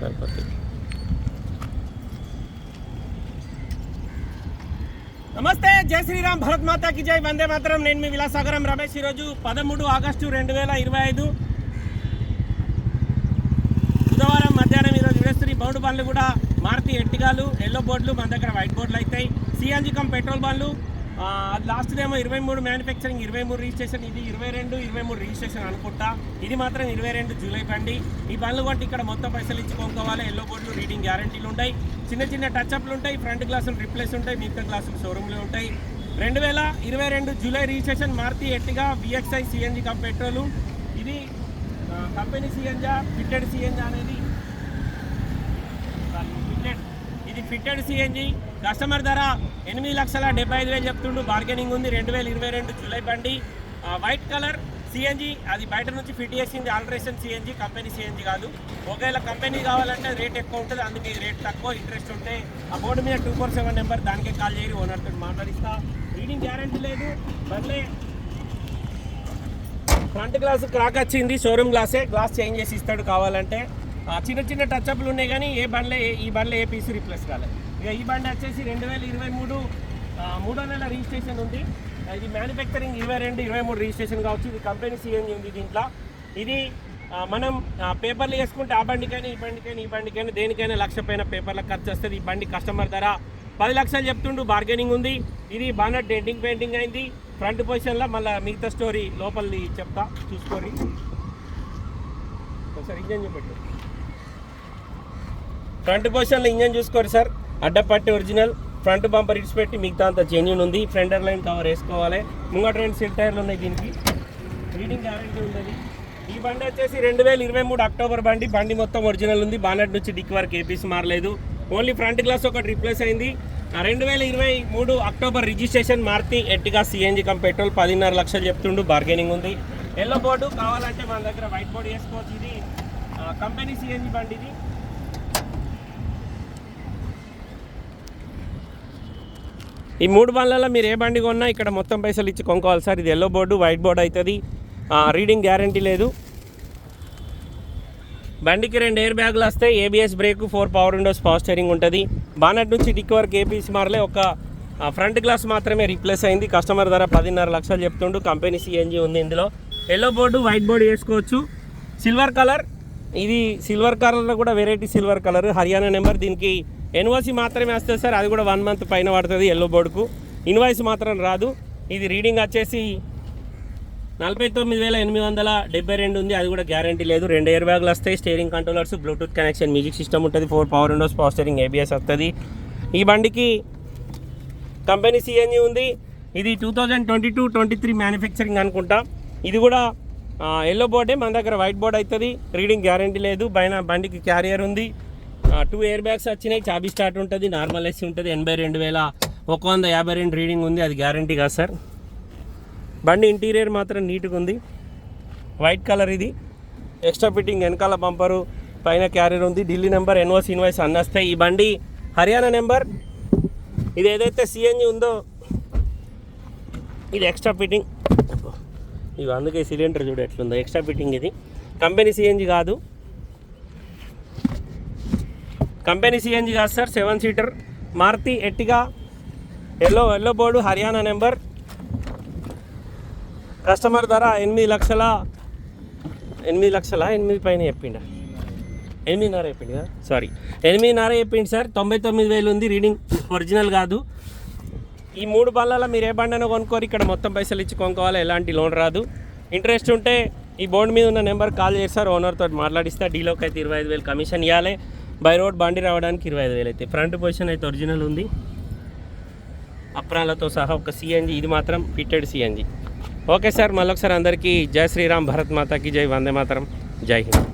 సరిపోతుంది. నమస్తే జై శ్రీరామ్ భరత్ మాతాకి జై వందే మాత్రం. నేను మీ విలాసాగరం రమేష్. ఈరోజు పదమూడు ఆగస్టు రెండు వేల ఇరవై ఐదు బుధవారం మధ్యాహ్నం ఈరోజు విడస్త్రీ బౌండ్ బండ్లు కూడా మారుతి ఎట్టిగాలు ఎల్లో బోర్డులు మన దగ్గర వైట్ బోర్డులు అవుతాయి సిఎన్జి కమ్ పెట్రోల్ బండ్లు లాస్ట్ ఏమో ఇరవై మూడు మ్యానుఫ్యాక్చరింగ్ ఇరవై మూడు రిజిస్ట్రేషన్ ఇది ఇరవై రెండు ఇరవై మూడు రిజిస్ట్రేషన్ అనుకుంటా. ఇది మాత్రం ఇరవై రెండు జూలై బండి. ఈ బండ్లు కొట్టి ఇక్కడ మొత్తం పైసలు ఇచ్చుకోవాలి ఎల్లో బోర్డులు రీడింగ్ గ్యారంటీలు ఉంటాయి. చిన్న చిన్న టచ్అప్లు ఉంటాయి. ఫ్రంట్ గ్లాసులు రిప్లేస్ ఉంటాయి. మిగతా గ్లాసులు షోరూమ్లో ఉంటాయి. రెండు వేల ఇరవై రెండు July registration Maruti Ertiga VXI CNG cum petrol. ఇది కంపెనీ సిఎన్జా ఫిట్టెడ్ సిఎన్జా అనేది. ఫిట్టెడ్ ఇది ఫిట్టెడ్ సిఎన్జి కస్టమర్ ధర ఎనిమిది లక్షల డెబ్బై ఐదు వేలు చెప్తుండు. బార్గెనింగ్ ఉంది. రెండు వేల ఇరవై రెండు జూలై బండి. వైట్ కలర్ సిఎన్జి అది బయట నుంచి ఫిట్ చేసింది ఆల్ట్రేషన్ సిఎన్జి కంపెనీ సిఎన్జి కాదు. ఒకవేళ కంపెనీ కావాలంటే రేట్ ఎక్కువ ఉంటుంది. అందుకే రేట్ తక్కువ ఇంట్రెస్ట్ ఉంటే ఆ బోర్డు మీద టూ ఫోర్ సెవెన్ నెంబర్ దానికే కాల్ చేయరు ఓనర్తో మాట్లాడిస్తా. రీడింగ్ గ్యారంటీ లేదు. మళ్ళీ ఫ్రంట్ గ్లాస్ క్రాక్ వచ్చింది. షోరూమ్ గ్లాసే గ్లాస్ చేంజ్ చేసి ఇస్తాడు కావాలంటే. చిన్న చిన్న టచ్అప్లు ఉన్నాయి కానీ ఏ బండ్లే ఈ బండ్లే ఏ పీస్ రీప్లేస్ కాలేదు. ఇక ఈ బండి వచ్చేసి రెండు వేల ఇరవై మూడు మూడో నెల రిజిస్ట్రేషన్ ఉంది. ఇది మ్యానుఫ్యాక్చరింగ్ ఇరవై రెండు ఇరవై మూడు రిజిస్ట్రేషన్ కావచ్చు. ఇది కంపెనీ సిఎన్జి ఉంది దీంట్లో. ఇది మనం పేపర్లు వేసుకుంటే ఆ బండికైనా ఈ బండికైనా ఈ బండికైనా దేనికైనా లక్ష పైన పేపర్ల ఖర్చు వస్తుంది. ఈ బండి కస్టమర్ ధర పది లక్షలు చెప్తుండు బార్గెనింగ్ ఉంది. ఇది బాగా డెంటింగ్ పెయింటింగ్ అయింది. ఫ్రంట్ పొజిషన్లో మళ్ళీ మిగతా స్టోరీ లోపలి చెప్తా చూసుకోరి ఒకసారి ఇంజన్ చూపెట్టు. ఫ్రంట్ పొజిషన్లో ఇంజన్ చూసుకోరు సార్ అడ్డపట్టి ఒరిజినల్ ఫ్రంట్ బంపర్ ఇడ్స్ పెట్టి మిగతా అంత జెన్యున్ ఉంది. ఫ్రంటర్ లైన్ కవర్ వేసుకోవాలి. ముంగట రెండు సిల్ టైర్లు ఉన్నాయి దీనికి. రీడింగ్ గ్యారంటీ ఉంటుంది ఈ బండి వచ్చేసి రెండు వేల ఇరవై మూడు అక్టోబర్ బండి. బండి మొత్తం ఒరిజినల్ ఉంది. బానెట్ నుంచి డిక్ వరకు ఏపీసీ మారలేదు. ఓన్లీ ఫ్రంట్ గ్లాస్ ఒకటి రిప్లేస్ అయింది. రెండు వేల ఇరవై మూడు October registration Maruti Ertiga CNG cum petrol పదిన్నర లక్షలు చెప్తుండు. బార్గెనింగ్ ఉంది. ఎల్లో బోర్డు కావాలంటే మన దగ్గర వైట్ బోర్డు వేసుకోవచ్చు. ఇది కంపెనీ సిఎన్జి బండి ఇది. ఈ మూడు బండ్లలో మీరు ఏ బండి కొన్నా ఇక్కడ మొత్తం పైసలు ఇచ్చి కొనుక్కోవాలి సార్. ఇది ఎల్లో బోర్డు వైట్ బోర్డు అవుతుంది రీడింగ్ గ్యారంటీ లేదు. బండికి రెండు ఎయిర్ బ్యాగులు వస్తాయి. ABS brake four power windows power steering ఉంటుంది. బానట్ నుంచి డిక్ వరకు ఏపీసీ మారలే ఒక ఫ్రంట్ గ్లాస్ మాత్రమే రీప్లేస్ అయింది. కస్టమర్ ధర పదిన్నర లక్షలు చెప్తుండు. కంపెనీ సిఎన్జీ ఉంది ఇందులో. ఎల్లో బోర్డు వైట్ బోర్డు వేసుకోవచ్చు. సిల్వర్ కలర్ ఇది సిల్వర్ కలర్లో కూడా variety silver colour Haryana number దీనికి ఎన్ఓసి మాత్రమే వస్తుంది సార్ అది కూడా వన్ మంత్ పైన పడుతుంది ఎల్లో బోర్డుకు ఇన్వాయిస్ మాత్రం రాదు. ఇది రీడింగ్ వచ్చేసి నలభై తొమ్మిది వేల ఎనిమిది వందల డెబ్బై రెండు ఉంది అది కూడా గ్యారంటీ లేదు. రెండు ఎయిర్ బ్యాగులు వస్తాయి steering controllers bluetooth connection music system ఉంటుంది four power windows power steering ABS వస్తుంది. ఈ బండికి కంపెనీ సిఎన్జి ఉంది. ఇది two thousand twenty two twenty three manufacturing అనుకుంటా. ఇది కూడా ఎల్లో బోర్డే మన దగ్గర వైట్ బోర్డ్ అవుతుంది రీడింగ్ గ్యారంటీ లేదు. పైన బండికి క్యారియర్ ఉంది. టూ ఎయిర్ బ్యాగ్స్ వచ్చినాయి. చాబీ స్టార్ట్ ఉంటుంది. నార్మల్ ఎస్సీ ఉంటుంది. ఎనభై రెండు వేల ఒక వంద యాభై రెండు రీడింగ్ ఉంది. అది గ్యారంటీ కాదు సార్ బండి ఇంటీరియర్ మాత్రం నీట్గా ఉంది. వైట్ కలర్ ఇది. ఎక్స్ట్రా ఫిట్టింగ్ వెనకాల బంపరు పైన క్యారియర్ ఉంది. ఢిల్లీ నెంబర్ ఎన్వాస్ ఇన్వాయిస్ అన్నీ వస్తాయి ఈ బండి హర్యానా నెంబర్ ఇది ఏదైతే సిఎన్జి ఉందో ఇది ఎక్స్ట్రా ఫిట్టింగ్ ఇవి అందుకే సిలిండర్ చూడు ఎట్లుందో. ఎక్స్ట్రా ఫిట్టింగ్ ఇది. కంపెనీ సిఎన్జి కాదు. కంపెనీ సిఎన్జి కాదు sir seven seater. Maruti Ertiga? Yellow yellow board Haryana number. Customer ధర ఎనిమిది లక్షల ఎనిమిది లక్షల ఎనిమిది పైన చెప్పిండ? ఎనిమిదిన్నర చెప్పిండు కదా? సారీ ఎనిమిదిన్నర చెప్పిండు సార్ తొంభై తొమ్మిది వేలు ఉంది రీడింగ్. ఒరిజినల్ కాదు. ఈ మూడు బళ్ళలో మీరు ఏ బండనో కొనుక్కోరు ఇక్కడ మొత్తం పైసలు ఇచ్చి కొనుక్కోవాలి ఎలాంటి లోన్ రాదు. ఇంట్రెస్ట్ ఉంటే ఈ బోర్డు మీద ఉన్న నెంబర్ కాల్ చేస్తారు ఓనర్తో మాట్లాడిస్తే. డీలోకి అయితే ఇరవై ఐదు వేలు కమిషన్ ఇవ్వాలి బై రోడ్ బండి రావడానికి ఇరవై ఐదు వేలు అయితే. ఫ్రంట్ పొజిషన్ అయితే ఒరిజినల్ ఉంది. అప్రాలతో సహా ఒక సిఎన్జి ఇది మాత్రం ఫిట్టెడ్ సిఎన్జి ఓకే సార్ మళ్ళొకసారి అందరికీ జై శ్రీరామ్ భరత్ మాతాకి జై వందే మాతరం. జై హింద్.